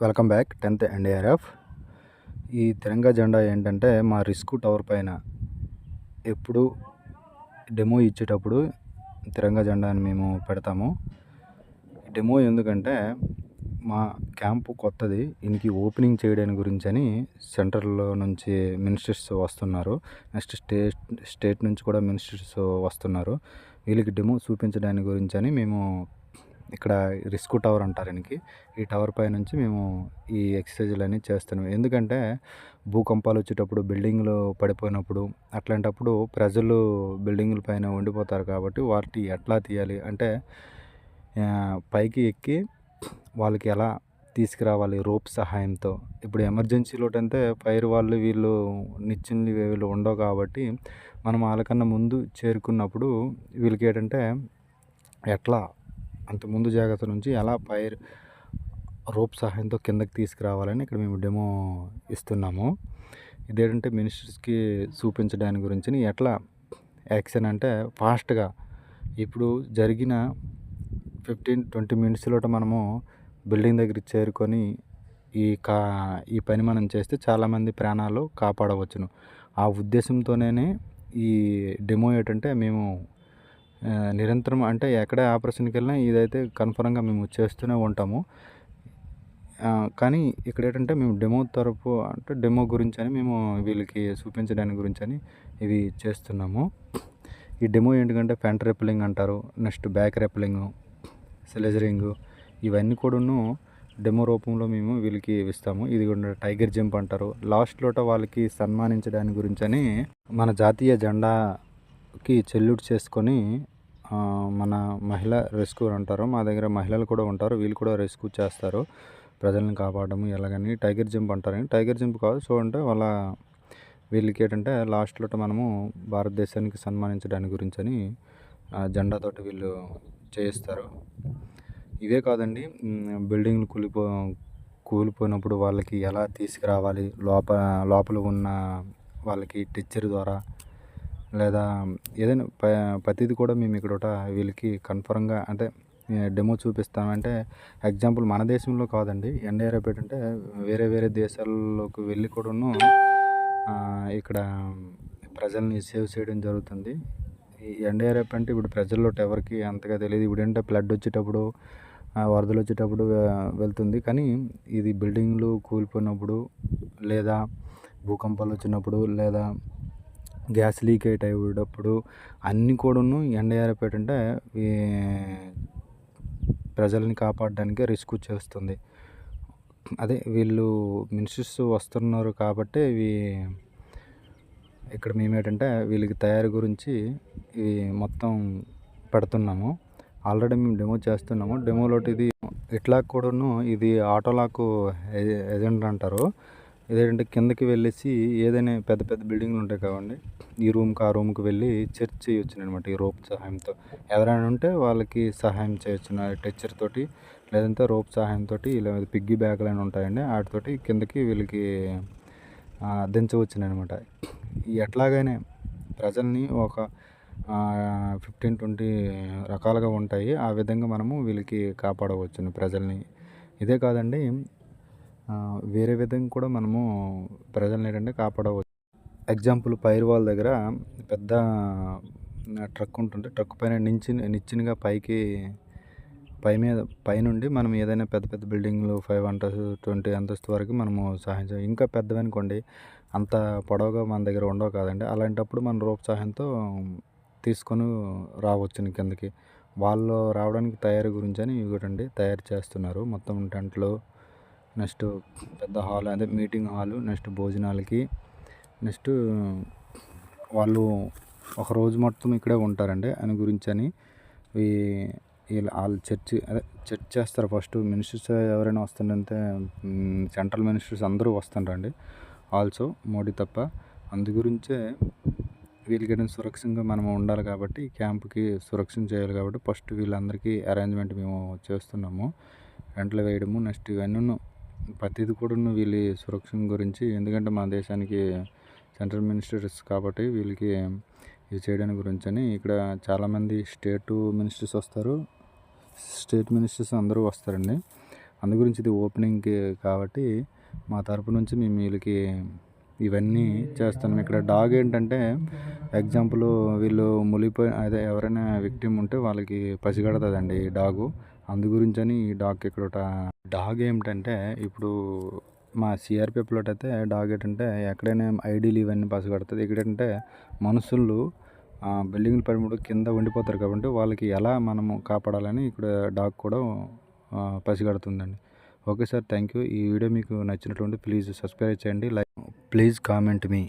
Welcome back tenth NDRF ఈ తిరంగా జెండా ఏంటంటే మా రిస్క్ టవర్ పైన ఎప్పుడు డెమో ఇచ్చేటప్పుడు తిరంగా జెండాని మేము పెడతాము. డెమో ఎందుకంటే మా క్యాంపు కొత్తది దీనికి ఓపెనింగ్ చేయడానికి గురించి అని సెంట్రల్లో నుంచి మినిస్టర్స్ వస్తున్నారు. నెక్స్ట్ స్టేట్ స్టేట్ నుంచి కూడా మినిస్టర్స్ వస్తున్నారు. వీళ్ళకి డెమో చూపించడానికి గురించి అని మేము ఇక్కడ రిస్క్ టవర్ అంటారు దీనికి ఈ టవర్ పై నుంచి మేము ఈ ఎక్సర్సైజులు అన్నీ చేస్తున్నాం. ఎందుకంటే భూకంపాలు వచ్చేటప్పుడు బిల్డింగ్లు పడిపోయినప్పుడు అట్లాంటప్పుడు ప్రజలు బిల్డింగుల పైన ఉండిపోతారు కాబట్టి వాటి ఎట్లా తీయాలి అంటే పైకి ఎక్కి వాళ్ళకి ఎలా తీసుకురావాలి రోప్ సహాయంతో? ఇప్పుడు ఎమర్జెన్సీలో అంటే ఫైర్ వాళ్ళు వీళ్ళు నిచ్చెనలు వీళ్ళు ఉండవు కాబట్టి మనం వాళ్ళకన్నా ముందు చేరుకున్నప్పుడు వీళ్ళకి ఏంటంటే ఎట్లా అంత ముందు జాగ్రత్త నుంచి ఎలా పైర్ రోప్ సహాయంతో కిందకి తీసుకురావాలని ఇక్కడ మేము డెమో ఇస్తున్నాము. ఇదేంటంటే మినిస్టర్స్కి చూపించడానికి గురించి ఎట్లా యాక్షన్ అంటే ఫాస్ట్గా ఇప్పుడు జరిగిన ఫిఫ్టీన్ ట్వంటీ మినిట్స్లో మనము బిల్డింగ్ దగ్గరికి చేరుకొని ఈ కా ఈ పని మనం చేస్తే చాలామంది ప్రాణాలు కాపాడవచ్చును. ఆ ఉద్దేశంతోనే ఈ డెమో ఏంటంటే మేము నిరంతరం అంటే ఎక్కడ ఆపరేషన్కి వెళ్ళినా ఇదైతే కన్ఫర్మ్గా మేము చేస్తూనే ఉంటాము. కానీ ఇక్కడ ఏంటంటే మేము డెమో తరపు అంటే డెమో గురించి అని మేము వీళ్ళకి చూపించడానికి గురించి అని ఇవి చేస్తున్నాము. ఈ డెమో ఏంటంటే ఫ్రంట్ రెప్లింగ్ అంటారు నెక్స్ట్ బ్యాక్ రెప్లింగ్ సెలెజరింగ్ ఇవన్నీ కూడాను డెమో రూపంలో మేము వీళ్ళకి ఇస్తాము. ఇది కూడా టైగర్ జంప్ అంటారు. లాస్ట్లో వాళ్ళకి సన్మానించడానికి గురించి అని మన జాతీయ జెండాకి చెల్యూట్ చేసుకొని మన మహిళ రెస్క్యూర్ అంటారు. మా దగ్గర మహిళలు కూడా ఉంటారు. వీళ్ళు కూడా రెస్క్యూ చేస్తారు. ప్రజలను కాపాడడం ఎలాగని. టైగర్ జంప్ అంటారు. టైగర్ జంప్ కాదు. సో అంటే వాళ్ళ వీళ్ళకి ఏంటంటే లాస్ట్లో మనము భారతదేశానికి సన్మానించడానికి గురించి అని ఆ జెండాతోటి వీళ్ళు చేయిస్తారు. ఇవే కాదండి. బిల్డింగ్లు కూలిపో కూలిపోయినప్పుడు వాళ్ళకి ఎలా తీసుకురావాలి? లోప లోపల ఉన్న వాళ్ళకి టీచర్ ద్వారా లేదా ఏదైనా ప ప్రతిది కూడా మేము ఇక్కడ ఒకట వీళ్ళకి కన్ఫర్మ్గా అంటే డెమో చూపిస్తాం అంటే ఎగ్జాంపుల్ మన దేశంలో కాదండి. ఎన్డీఆర్ఎఫ్ అంటే వేరే వేరే దేశాల్లోకి వెళ్ళి కూడాను ఇక్కడ ప్రజల్ని సేవ్ చేయడం జరుగుతుంది. ఈ ఎన్డీఆర్ఎఫ్ అంటే ఇప్పుడు ప్రజల్లో ఎవరికి అంతగా తెలియదు. ఇప్పుడు ఏంటంటే ఫ్లడ్ వచ్చేటప్పుడు వరదలు వచ్చేటప్పుడు వెళ్తుంది. కానీ ఇది బిల్డింగ్లు కూలిపోయినప్పుడు లేదా భూకంపాలు వచ్చినప్పుడు లేదా గ్యాస్ లీక్ అయ్యేటప్పుడు అన్నీ కూడాను ఎన్డీఆర్ఎఫ్ ఏంటంటే ప్రజల్ని కాపాడడానికి రిస్క్ చేస్తుంది అదే వీళ్ళు మినిస్టర్స్ వస్తున్నారు కాబట్టి ఇవి ఇక్కడ మేము ఏంటంటే వీళ్ళకి తయారీ గురించి ఇవి మొత్తం పెడుతున్నాము. ఆల్రెడీ మేము డెమో చేస్తున్నాము. డెమోలోటి ఇది ఇట్లా కూడాను ఇది ఆటోలాకు ఏజెంట్ అంటారు. ఇదేంటంటే కిందకి వెళ్ళేసి ఏదైనా పెద్ద పెద్ద బిల్డింగ్లు ఉంటాయి కావండి. ఈ రూమ్కి ఆ రూమ్కి వెళ్ళి చెర్చ్ చేయొచ్చు అనమాట ఈ రోప్ సహాయంతో. ఎవరైనా ఉంటే వాళ్ళకి సహాయం చేయొచ్చు టెచ్చర్ తోటి లేదంటే రోప్ సహాయంతో ఇలా పిగ్గి బ్యాగులు అని ఉంటాయండి. వాటితోటి కిందకి వీళ్ళకి దించవచ్చు అనమాట ఎట్లాగైనా ప్రజల్ని ఒక ఫిఫ్టీన్ ట్వంటీ రకాలుగా ఉంటాయి. ఆ విధంగా మనము వీళ్ళకి కాపాడవచ్చును ప్రజల్ని. ఇదే కాదండి వేరే విధంగా కూడా మనము ప్రజల్ని ఏంటంటే కాపాడవచ్చు. ఎగ్జాంపుల్ పైరు వాళ్ళ దగ్గర పెద్ద ట్రక్ ఉంటుంది ట్రక్ పైన నించి నిచ్చినగా పైకి పై మీద పైనుండి మనం ఏదైనా పెద్ద పెద్ద బిల్డింగ్లు ఫైవ్ అంతస్తు ట్వంటీ అంతస్తు వరకు మనము సహాయం చేయాలి ఇంకా పెద్దవనుకోండి అంత పొడవుగా మన దగ్గర ఉండవు కాదండి. అలాంటప్పుడు మన రోప్ సహాయంతో తీసుకొని రావచ్చు కిందకి. వాళ్ళు రావడానికి తయారీ గురించి అని ఇవ్వటండి తయారు చేస్తున్నారు. మొత్తం టెంట్లు నెక్స్ట్ పెద్ద హాల్ అదే మీటింగ్ హాలు నెక్స్ట్ భోజనాలకి. నెక్స్ట్ వాళ్ళు ఒక రోజు మొత్తం ఇక్కడే ఉంటారండి అని గురించి అని వీళ్ళు వాళ్ళు చర్చ్ అదే చర్చ్ చేస్తారు ఫస్ట్. మినిస్టర్స్ ఎవరైనా వస్తుందంటే సెంట్రల్ మినిస్టర్స్ అందరూ వస్తుంటారండి ఆల్సో మోడీ తప్ప. అందు గురించే వీళ్ళకి సురక్షితంగా మనం ఉండాలి కాబట్టి క్యాంప్కి సురక్షణ చేయాలి కాబట్టి ఫస్ట్ వీళ్ళందరికీ అరేంజ్మెంట్ మేము చేస్తున్నాము. రెంట్లు వేయడము నెక్స్ట్ ఇవన్నీ ప్రతిది కూడా వీళ్ళ సురక్షణ గురించి ఎందుకంటే మన దేశానికి సెంట్రల్ మినిస్టర్స్ కాబట్టి వీళ్ళకి ఇది చేయడానికి గురించి అని ఇక్కడ చాలామంది స్టేట్ మినిస్టర్స్ వస్తారు. స్టేట్ మినిస్టర్స్ అందరూ వస్తారండి. అందు గురించి ఇది ఓపెనింగ్కి కాబట్టి మా తరపు నుంచి మేము వీళ్ళకి ఇవన్నీ చేస్తాము ఇక్కడ డాగ్ ఏంటంటే ఎగ్జాంపుల్ వీళ్ళు ములిపోయి అదే ఎవరైనా విక్టిమ్ ఉంటే వాళ్ళకి పసిగడుతుందండి ఈ డాగు. అందు గురించని ఈ డాగ్ ఇక్కడ ఒక డాగ్ ఏమిటంటే ఇప్పుడు మా సిఆర్పిఎఫ్లో అయితే డాగ్ ఏంటంటే ఎక్కడైనా ఐడీలు ఇవన్నీ పసిగడుతుంది ఇక్కడ ఏంటంటే మనుషులు బిల్డింగ్లు పడినప్పుడు కింద ఉండిపోతారు కాబట్టి వాళ్ళకి ఎలా మనము కాపాడాలని ఇక్కడ డాగ్ కూడా పసిగడుతుందండి ఓకే సార్ థ్యాంక్ యూ. ఈ వీడియో మీకు నచ్చినటువంటి ప్లీజ్ సబ్స్క్రైబ్ చేయండి. Like please comment me.